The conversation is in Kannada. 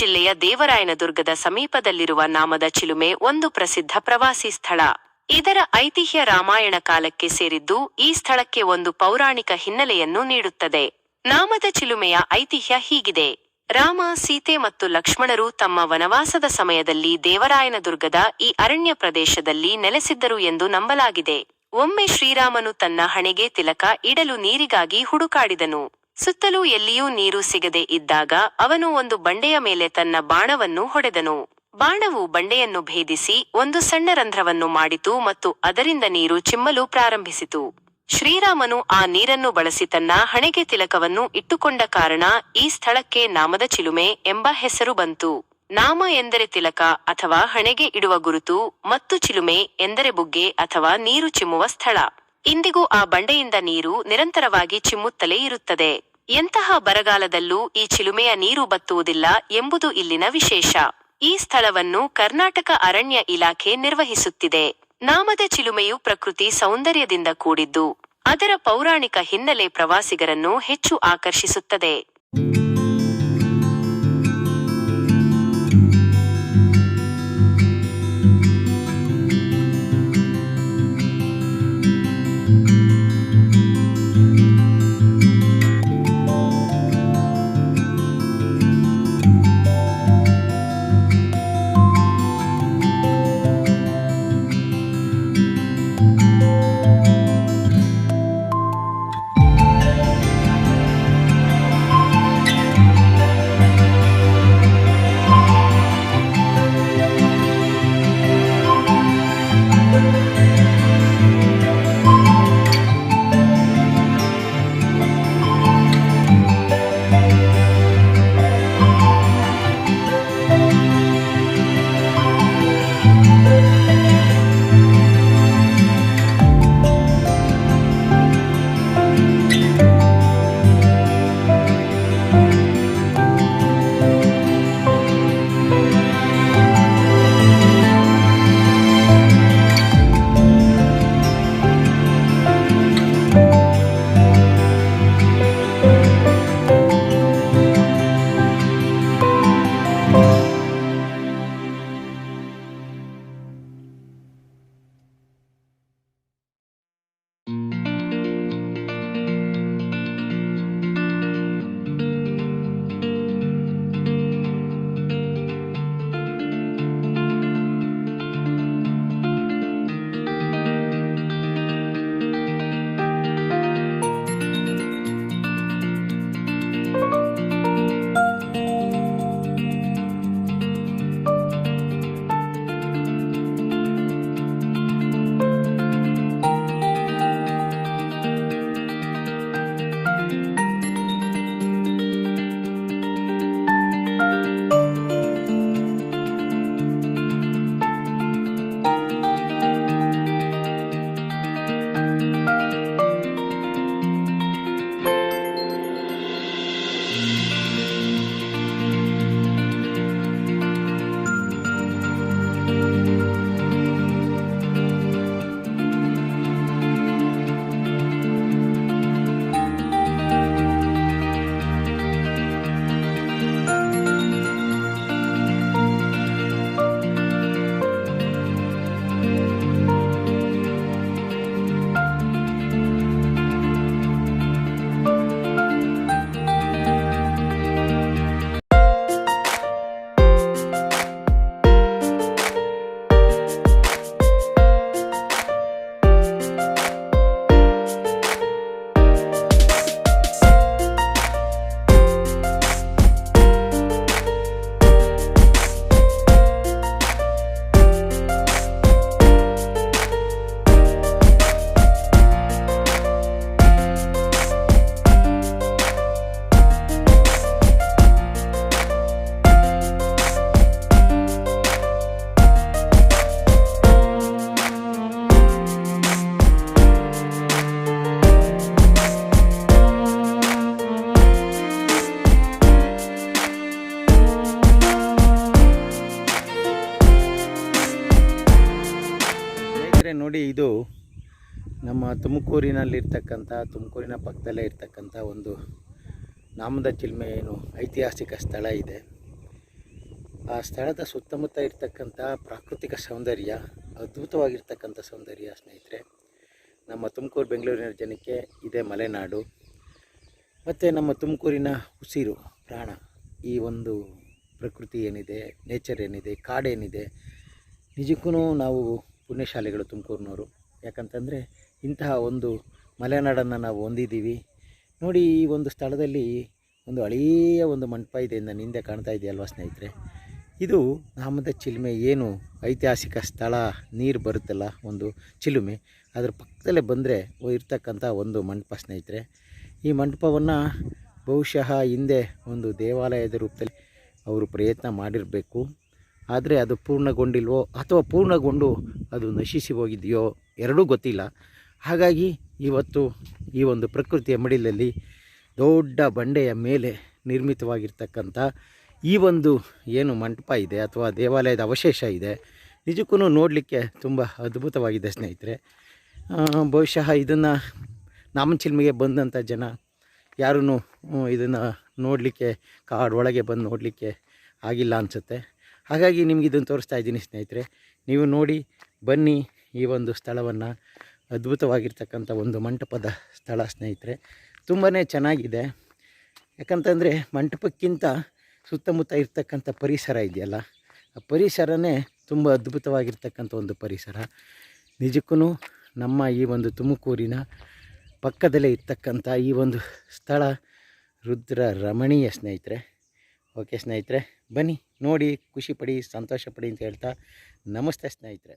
ಜಿಲ್ಲೆಯ ದೇವರಾಯನದುರ್ಗದ ಸಮೀಪದಲ್ಲಿರುವ ನಾಮದ ಚಿಲುಮೆ ಒಂದು ಪ್ರಸಿದ್ಧ ಪ್ರವಾಸಿ ಸ್ಥಳ. ಇದರ ಐತಿಹ್ಯ ರಾಮಾಯಣ ಕಾಲಕ್ಕೆ ಸೇರಿದ್ದು ಈ ಸ್ಥಳಕ್ಕೆ ಒಂದು ಪೌರಾಣಿಕ ಹಿನ್ನೆಲೆಯನ್ನು ನೀಡುತ್ತದೆ. ನಾಮದ ಚಿಲುಮೆಯ ಐತಿಹ್ಯ ಹೀಗಿದೆ. ರಾಮ, ಸೀತೆ ಮತ್ತು ಲಕ್ಷ್ಮಣರು ತಮ್ಮ ವನವಾಸದ ಸಮಯದಲ್ಲಿ ದೇವರಾಯನದುರ್ಗದ ಈ ಅರಣ್ಯ ಪ್ರದೇಶದಲ್ಲಿ ನೆಲೆಸಿದ್ದರು ಎಂದು ನಂಬಲಾಗಿದೆ. ಒಮ್ಮೆ ಶ್ರೀರಾಮನು ತನ್ನ ಹಣೆಗೆ ತಿಲಕ ಇಡಲು ನೀರಿಗಾಗಿ ಹುಡುಕಾಡಿದನು. ಸುತ್ತಲೂ ಎಲ್ಲಿಯೂ ನೀರು ಸಿಗದೆ ಇದ್ದಾಗ ಅವನು ಒಂದು ಬಂಡೆಯ ಮೇಲೆ ತನ್ನ ಬಾಣವನ್ನು ಹೊಡೆದನು. ಬಾಣವು ಬಂಡೆಯನ್ನು ಭೇದಿಸಿ ಒಂದು ಸಣ್ಣ ರಂಧ್ರವನ್ನು ಮಾಡಿತು ಮತ್ತು ಅದರಿಂದ ನೀರು ಚಿಮ್ಮಲು ಪ್ರಾರಂಭಿಸಿತು. ಶ್ರೀರಾಮನು ಆ ನೀರನ್ನು ಬಳಸಿ ತನ್ನ ಹಣೆಗೆ ತಿಲಕವನ್ನು ಇಟ್ಟುಕೊಂಡ ಕಾರಣ ಈ ಸ್ಥಳಕ್ಕೆ ನಾಮದ ಚಿಲುಮೆ ಎಂಬ ಹೆಸರು ಬಂತು. ನಾಮ ಎಂದರೆ ತಿಲಕ ಅಥವಾ ಹಣೆಗೆ ಇಡುವ ಗುರುತು, ಮತ್ತು ಚಿಲುಮೆ ಎಂದರೆ ಬುಗ್ಗೆ ಅಥವಾ ನೀರು ಚಿಮ್ಮುವ ಸ್ಥಳ. ಇಂದಿಗೂ ಆ ಬಂಡೆಯಿಂದ ನೀರು ನಿರಂತರವಾಗಿ ಚಿಮ್ಮುತ್ತಲೇ ಇರುತ್ತದೆ. ಎಂತಹ ಬರಗಾಲದಲ್ಲೂ ಈ ಚಿಲುಮೆಯ ನೀರು ಬತ್ತುವುದಿಲ್ಲ ಎಂಬುದು ಇಲ್ಲಿನ ವಿಶೇಷ. ಈ ಸ್ಥಳವನ್ನು ಕರ್ನಾಟಕ ಅರಣ್ಯ ಇಲಾಖೆ ನಿರ್ವಹಿಸುತ್ತಿದೆ. ನಾಮದ ಚಿಲುಮೆಯು ಪ್ರಕೃತಿ ಸೌಂದರ್ಯದಿಂದ ಕೂಡಿದ್ದು, ಅದರ ಪೌರಾಣಿಕ ಹಿನ್ನೆಲೆ ಪ್ರವಾಸಿಗರನ್ನು ಹೆಚ್ಚು ಆಕರ್ಷಿಸುತ್ತದೆ. ಇದು ನಮ್ಮ ತುಮಕೂರಿನಲ್ಲಿರ್ತಕ್ಕಂಥ, ತುಮಕೂರಿನ ಪಕ್ಕದಲ್ಲೇ ಇರ್ತಕ್ಕಂಥ ಒಂದು ನಾಮದ ಚಿಲ್ಮೆ ಏನು ಐತಿಹಾಸಿಕ ಸ್ಥಳ ಇದೆ. ಆ ಸ್ಥಳದ ಸುತ್ತಮುತ್ತ ಇರ್ತಕ್ಕಂಥ ಪ್ರಾಕೃತಿಕ ಸೌಂದರ್ಯ, ಅದ್ಭುತವಾಗಿರ್ತಕ್ಕಂಥ ಸೌಂದರ್ಯ ಸ್ನೇಹಿತರೆ, ನಮ್ಮ ತುಮಕೂರು ಬೆಂಗಳೂರಿನ ಜನಕ್ಕೆ ಇದೇ ಮಲೆನಾಡು. ಮತ್ತು ನಮ್ಮ ತುಮಕೂರಿನ ಉಸಿರು, ಪ್ರಾಣ, ಈ ಒಂದು ಪ್ರಕೃತಿ ಏನಿದೆ ನೇಚರ್ ಏನಿದೆ, ಕಾಡೇನಿದೆ ನಿಜಕ್ಕೂ ನಾವು ಪುಣ್ಯಶಾಲಿಗಳು ತುಮಕೂರಿನವರು. ಯಾಕಂತಂದರೆ ಇಂತಹ ಒಂದು ಮಲೆನಾಡನ್ನು ನಾವು ಹೊಂದಿದ್ದೀವಿ. ನೋಡಿ ಈ ಒಂದು ಸ್ಥಳದಲ್ಲಿ ಒಂದು ಹಳೆಯ ಒಂದು ಮಂಟಪ ಇದೆ ನನ್ನ ಹಿಂದೆ ಕಾಣ್ತಾ ಇದೆಯಲ್ವಾ ಸ್ನೇಹಿತರೆ? ಇದು ನಾಮದ ಚಿಲುಮೆ ಏನು ಐತಿಹಾಸಿಕ ಸ್ಥಳ, ನೀರು ಬರುತ್ತಲ್ಲ ಒಂದು ಚಿಲುಮೆ. ಅದರ ಪಕ್ಕದಲ್ಲೇ ಬಂದರೆ ಇರ್ತಕ್ಕಂಥ ಒಂದು ಮಂಟಪ ಸ್ನೇಹಿತರೆ. ಈ ಮಂಟಪವನ್ನು ಬಹುಶಃ ಹಿಂದೆ ಒಂದು ದೇವಾಲಯದ ರೂಪದಲ್ಲಿ ಅವರು ಪ್ರಯತ್ನ ಮಾಡಿರಬೇಕು. ಆದರೆ ಅದು ಪೂರ್ಣಗೊಂಡಿಲ್ವೋ ಅಥವಾ ಪೂರ್ಣಗೊಂಡು ಅದು ನಶಿಸಿ ಹೋಗಿದೆಯೋ ಎರಡೂ ಗೊತ್ತಿಲ್ಲ. ಹಾಗಾಗಿ ಇವತ್ತು ಈ ಒಂದು ಪ್ರಕೃತಿಯ ಮಡಿಲಲ್ಲಿ ದೊಡ್ಡ ಬಂಡೆಯ ಮೇಲೆ ನಿರ್ಮಿತವಾಗಿರ್ತಕ್ಕಂಥ ಈ ಒಂದು ಏನು ಮಂಟಪ ಇದೆ ಅಥವಾ ದೇವಾಲಯದ ಅವಶೇಷ ಇದೆ ನಿಜಕ್ಕೂ ನೋಡಲಿಕ್ಕೆ ತುಂಬ ಅದ್ಭುತವಾಗಿದೆ ಸ್ನೇಹಿತರೆ. ಬಹುಶಃ ಇದನ್ನು ನಾಮಚಿಲ್ಮೆಗೆ ಬಂದಂಥ ಜನ ಯಾರೂ ಇದನ್ನು ನೋಡಲಿಕ್ಕೆ ಕಾಡೊಳಗೆ ಬಂದು ನೋಡಲಿಕ್ಕೆ ಆಗಿಲ್ಲ ಅನಿಸುತ್ತೆ. ಹಾಗಾಗಿ ನಿಮ್ಗೆ ಇದನ್ನು ತೋರಿಸ್ತಾ ಇದ್ದೀನಿ ಸ್ನೇಹಿತರೆ. ನೀವು ನೋಡಿ, ಬನ್ನಿ ಈ ಒಂದು ಸ್ಥಳವನ್ನು. ಅದ್ಭುತವಾಗಿರ್ತಕ್ಕಂಥ ಒಂದು ಮಂಟಪದ ಸ್ಥಳ ಸ್ನೇಹಿತರೆ. ತುಂಬಾ ಚೆನ್ನಾಗಿದೆ. ಯಾಕಂತಂದರೆ ಮಂಟಪಕ್ಕಿಂತ ಸುತ್ತಮುತ್ತ ಇರ್ತಕ್ಕಂಥ ಪರಿಸರ ಇದೆಯಲ್ಲ, ಆ ಪರಿಸರನೇ ತುಂಬ ಅದ್ಭುತವಾಗಿರ್ತಕ್ಕಂಥ ಒಂದು ಪರಿಸರ. ನಿಜಕ್ಕೂ ನಮ್ಮ ಈ ಒಂದು ತುಮಕೂರಿನ ಪಕ್ಕದಲ್ಲೇ ಇರ್ತಕ್ಕಂಥ ಈ ಒಂದು ಸ್ಥಳ ರುದ್ರ ರಮಣೀಯ ಸ್ನೇಹಿತರೆ. ಓಕೆ ಸ್ನೇಹಿತರೆ, ಬನ್ನಿ. ನೋಡಿ ಖುಷಿ ಪಡಿ ಸಂತೋಷ ಪಡಿ ಅಂತ ಹೇಳ್ತಾ ನಮಸ್ತೆ ಸ್ನೇಹಿತರೆ.